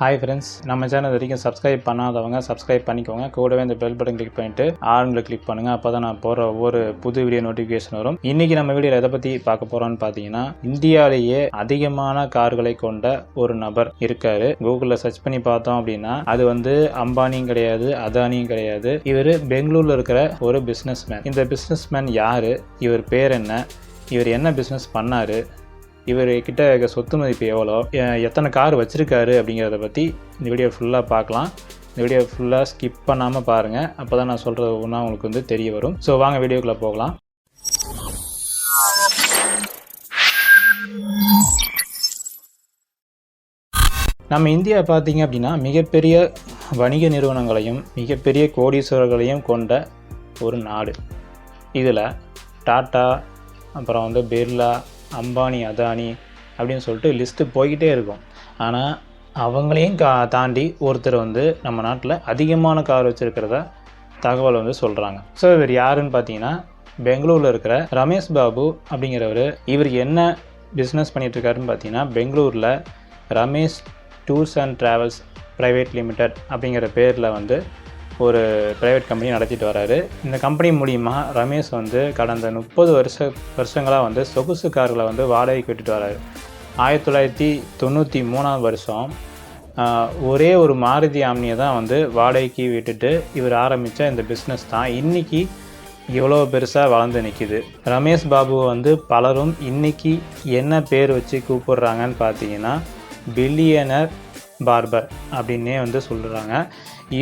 Hi friends நம்ம channel வரைக்கும் subscribe பண்ணாதவங்க சப்ஸ்கிரைப் பண்ணிக்கோங்க. கூடவே இந்த பெல் பட்டன் கிளிக் பண்ணிட்டு ஆளுங்களை கிளிக் பண்ணுங்கள் அப்போ தான் நான் போகிற ஒவ்வொரு புது வீடியோ நோட்டிஃபிகேஷன் வரும். இன்றைக்கி நம்ம வீடியோ எதை பற்றி பார்க்க போகிறோம்னு பார்த்தீங்கன்னா இந்தியாவிலேயே அதிகமான கார்களை கொண்ட ஒரு நபர் இருக்காரு. கூகுளில் சர்ச் பண்ணி பார்த்தோம் அப்படின்னா அது வந்து அம்பானியும் கிடையாது அதானியும் கிடையாது. இவர் பெங்களூரில் இருக்கிற ஒரு பிஸ்னஸ் மேன் இந்த பிஸ்னஸ் மேன் யார்? இவர் பேர் என்ன? இவர் என்ன பிஸ்னஸ் பண்ணார்? இவர் கிட்ட இருக்க சொத்து மதிப்பு எவ்வளோ? எத்தனை கார் வச்சுருக்காரு அப்படிங்கிறத பற்றி இந்த வீடியோ ஃபுல்லாக பார்க்கலாம். இந்த வீடியோ ஃபுல்லாக ஸ்கிப் பண்ணாமல் பாருங்கள் அப்போ தான் நான் சொல்கிறது ஒன்றா உங்களுக்கு வந்து தெரிய வரும். ஸோ வாங்க வீடியோக்குள்ளே போகலாம். நம்ம இந்தியா பார்த்தீங்க அப்படின்னா மிகப்பெரிய வணிக நிறுவனங்களையும் மிகப்பெரிய கோடீஸ்வரர்களையும் கொண்ட ஒரு நாடு. இதில் டாட்டா அப்புறம் வந்து பிர்லா அம்பானி அதானி அப்படின்னு சொல்லிட்டு லிஸ்ட்டு போய்கிட்டே இருக்கும். ஆனால் அவங்களையும் கா தாண்டி ஒருத்தர் வந்து நம்ம நாட்டில் அதிகமான கார் வச்சுருக்கிறத தகவல் வந்து சொல்கிறாங்க ஸோ இவர் யாருன்னு பார்த்தீங்கன்னா பெங்களூரில் இருக்கிற ரமேஷ் பாபு அப்படிங்கிறவர். இவர் என்ன பிஸ்னஸ் பண்ணிகிட்ருக்காருன்னு பார்த்தீங்கன்னா பெங்களூரில் Ramesh tours and travels private limited அப்படிங்கிற பேரில் வந்து ஒரு ப்ரைவேட் கம்பெனி நடத்திட்டு வராரு. இந்த கம்பெனி மூலிமா ரமேஷ் வந்து கடந்த முப்பது வருஷ வருஷங்களாக வந்து சொகுசு கார்களை வந்து வாடகைக்கு விட்டுட்டு வராரு. ஆயிரத்தி தொள்ளாயிரத்தி தொண்ணூற்றி மூணாம் வருஷம் ஒரே ஒரு மாருதி ஆம்னியை தான் வந்து வாடகைக்கு விட்டுட்டு இவர் ஆரம்பித்த இந்த பிஸ்னஸ் தான். இன்றைக்கி இவ்வளோ பெருசாக வளர்ந்து நிற்கிது ரமேஷ் பாபுவை வந்து பலரும் இன்னைக்கு என்ன பேர் வச்சு கூப்பிடுறாங்கன்னு பார்த்தீங்கன்னா பில்லியனர் பார்பர் அப்படின்னே வந்து சொல்கிறாங்க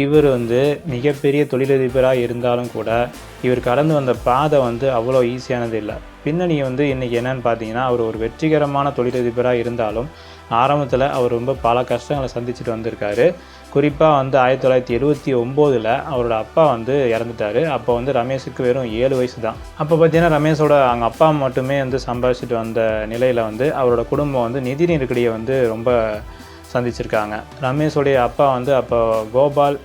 இவர் வந்து மிகப்பெரிய தொழிலதிபராக இருந்தாலும் கூட இவர் கடந்து வந்த பாதை வந்து அவ்வளோ ஈஸியானது இல்லை. பின்னணி வந்து இன்றைக்கி என்னன்னு பார்த்தீங்கன்னா அவர் ஒரு வெற்றிகரமான தொழிலதிபராக இருந்தாலும் ஆரம்பத்தில் அவர் ரொம்ப பல கஷ்டங்களை சந்திச்சுட்டு வந்திருக்காரு. குறிப்பாக வந்து ஆயிரத்தி தொள்ளாயிரத்தி எழுபத்தி ஒம்போதில் அவரோட அப்பா வந்து இறந்துட்டாரு. அப்போ வந்து ரமேஷுக்கு வெறும் ஏழு வயசு தான். அப்போ பார்த்தீங்கன்னா ரமேஷோட அவங்க அப்பா மட்டுமே வந்து சம்பாதிச்சுட்டு வந்த நிலையில் வந்து அவரோட குடும்பம் வந்து நிதி நெருக்கடியை வந்து ரொம்ப சந்திச்சிருக்காங்க. ரமேஷோடைய அப்பா வந்து அப்போ கோபால்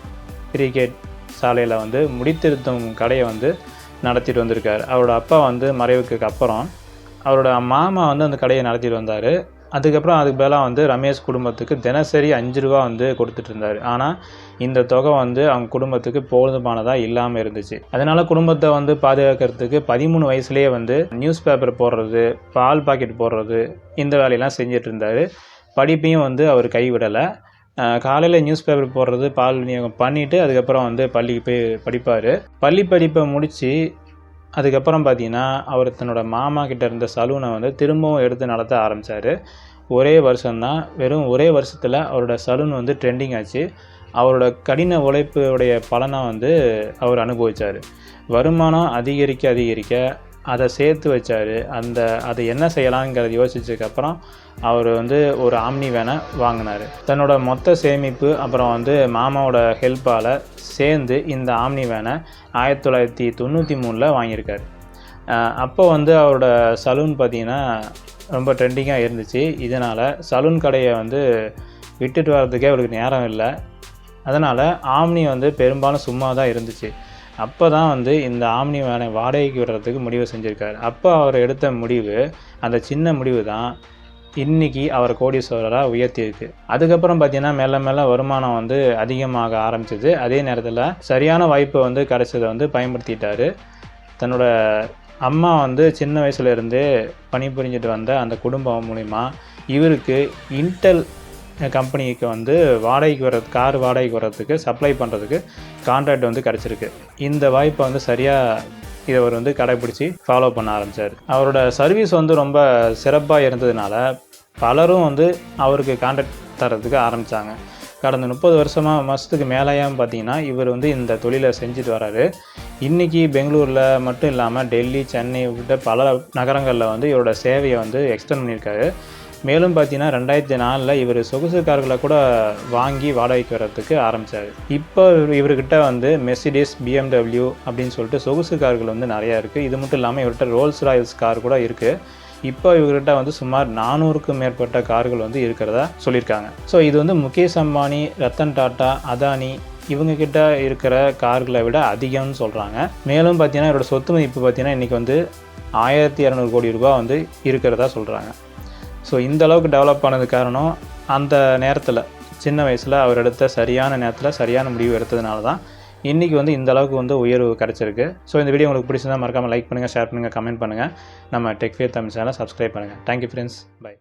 கிரிக்கெட் சாலையில் வந்து முடித்திருத்தும் கடையை வந்து நடத்திட்டு வந்திருக்கார். அவரோட அப்பா வந்து மறைவுக்கு அப்புறம் அவரோட மாமா வந்து அந்த கடையை நடத்திட்டு வந்தார். அதுக்கப்புறம் அதுக்கு பதிலாக வந்து ரமேஷ் குடும்பத்துக்கு தினசரி அஞ்சு ரூபா வந்து கொடுத்துட்டு இருந்தார். ஆனால் இந்த தொகை வந்து அவங்க குடும்பத்துக்கு போதுமானதாக இல்லாமல் இருந்துச்சு. அதனால் குடும்பத்தை வந்து பாதுகாக்கிறதுக்கு பதிமூணு வயசுலேயே வந்து நியூஸ் பேப்பர் போடுறது பால் பாக்கெட் போடுறது இந்த வேலையெல்லாம் செஞ்சுட்டு இருந்தார். படிப்பையும் வந்து அவர் கைவிடலை. காலையில் நியூஸ் பேப்பர் போடுறது பால் விநியோகம் பண்ணிவிட்டு அதுக்கப்புறம் வந்து பள்ளிக்கு போய் படிப்பார். பள்ளி படிப்பை முடித்து அதுக்கப்புறம் பார்த்தீங்கன்னா அவர் தன்னோட மாமா கிட்ட இருந்த சலூனை வந்து திரும்பவும் எடுத்து நடத்த ஆரம்பித்தார் ஒரே வருஷம்தான் வெறும் ஒரே வருஷத்தில் அவரோட சலூன் வந்து ட்ரெண்டிங் ஆச்சு. அவரோட கடின உழைப்புடைய பலனை வந்து அவர் அனுபவிச்சார். வருமானம் அதிகரிக்க அதிகரிக்க அதை சேர்த்து வச்சார். அந்த அதை என்ன செய்யலாங்கிறத யோசிச்சதுக்கப்புறம் அவர் வந்து ஒரு ஆம்னி வேனை வாங்கினார். தன்னோட மொத்த சேமிப்பு அப்புறம் வந்து மாமாவோட ஹெல்ப்பால் சேர்ந்து இந்த ஆம்னி வேனை ஆயிரத்தி தொள்ளாயிரத்தி தொண்ணூற்றி மூணில் வாங்கியிருக்காரு. அப்போ வந்து அவரோட சலூன் பார்த்திங்கன்னா ரொம்ப ட்ரெண்டிங்காக இருந்துச்சு. இதனால் சலூன் கடையை வந்து விட்டுட்டு வர்றதுக்கே அவருக்கு நேரம் இல்லை. அதனால் ஆம்னி வந்து பெரும்பாலும் சும்மா தான் இருந்துச்சு. அப்போ தான் வந்து இந்த ஆம்னி வேனை வாடகைக்கு விடுறதுக்கு முடிவு செஞ்சுருக்காரு. அப்போ அவர் எடுத்த முடிவு அந்த சின்ன முடிவு தான் இன்னைக்கு அவர் கோடீஸ்வரராக உயர்த்தியிருக்கு. அதுக்கப்புறம் பார்த்தீங்கன்னா மெல்ல மெல்ல வருமானம் வந்து அதிகமாக ஆரம்பிச்சது. அதே நேரத்தில் சரியான வாய்ப்பு வந்து கிடைச்சதை வந்து பயன்படுத்திட்டார். தன்னோட அம்மா வந்து சின்ன வயசுலேருந்தே பணிபுரிஞ்சிட்டு வந்த அந்த குடும்பம் மூலிமா இவருக்கு இன்டெல் கம்பெனிக்கு வந்து வாடகைக்கு வர கார் வாடகைக்கு வர்றதுக்கு சப்ளை பண்ணுறதுக்கு கான்ட்ராக்ட் வந்து கிடச்சிருக்கு. இந்த வாய்ப்பை வந்து சரியாக இதை அவர் வந்து கடைப்பிடிச்சி ஃபாலோ பண்ண ஆரம்பித்தார் அவரோட சர்வீஸ் வந்து ரொம்ப சிறப்பாக இருந்ததுனால பலரும் வந்து அவருக்கு கான்ட்ராக்ட் தரதுக்கு ஆரம்பித்தாங்க கடந்த முப்பது வருஷமாக மாதத்துக்கு மேலேயும் பார்த்தீங்கன்னா இவர் வந்து இந்த தொழிலை செஞ்சுட்டு வராரு. இன்றைக்கி பெங்களூரில் மட்டும் இல்லாமல் டெல்லி சென்னை உள்ளிட்ட பல நகரங்களில் வந்து இவரோட சேவையை வந்து எக்ஸ்டெண்ட் பண்ணியிருக்காரு. மேலும் பார்த்தீங்கன்னா ரெண்டாயிரத்தி நாலில் இவர் சொகுசு கார்களை கூட வாங்கி வாடகைக்கு வர்றதுக்கு ஆரம்பித்தார் இப்போ இவர்கிட்ட வந்து மெர்சிடிஸ் பிஎம்டபிள்யூ அப்படின்னு சொல்லிட்டு சொகுசு கார்கள் வந்து நிறையா இருக்குது இது மட்டும் இல்லாமல் இவர்கிட்ட ரோல்ஸ் ராயல்ஸ் கார் கூட இருக்குது இப்போ இவர்கிட்ட வந்து சுமார் நானூறுக்கும் மேற்பட்ட கார்கள் வந்து இருக்கிறதா சொல்லியிருக்காங்க. ஸோ இது வந்து முகேஷ் அம்பானி ரத்தன் டாட்டா அதானி இவங்க கிட்ட இருக்கிற கார்களை விட அதிகம்னு சொல்கிறாங்க மேலும் பார்த்தீங்கன்னா இவரோட சொத்து மதிப்பு பார்த்தீங்கன்னா இன்றைக்கி வந்து ஆயிரத்தி இரநூறு கோடி ரூபாய் வந்து இருக்கிறதா சொல்கிறாங்க ஸோ இந்த அளவுக்கு டெவலப் ஆனது காரணம் அந்த நேரத்தில் சின்ன வயசில் அவர் எடுத்த சரியான நேரத்தில் சரியான முடிவு எடுத்ததுனால தான் இன்றைக்கி வந்து இந்த அளவுக்கு வந்து உயர்வு கிடச்சிருக்கு. ஸோ இந்த வீடியோ உங்களுக்கு பிடிச்சிருந்தா மறக்காமல் லைக் பண்ணுங்கள் ஷேர் பண்ணுங்கள் கமெண்ட் பண்ணுங்கள் நம்ம டெக்ஃபியர் தமிழ் சேனலை சப்ஸ்கிரைப் பண்ணுங்கள் தேங்க்யூ ஃப்ரெண்ட்ஸ் பை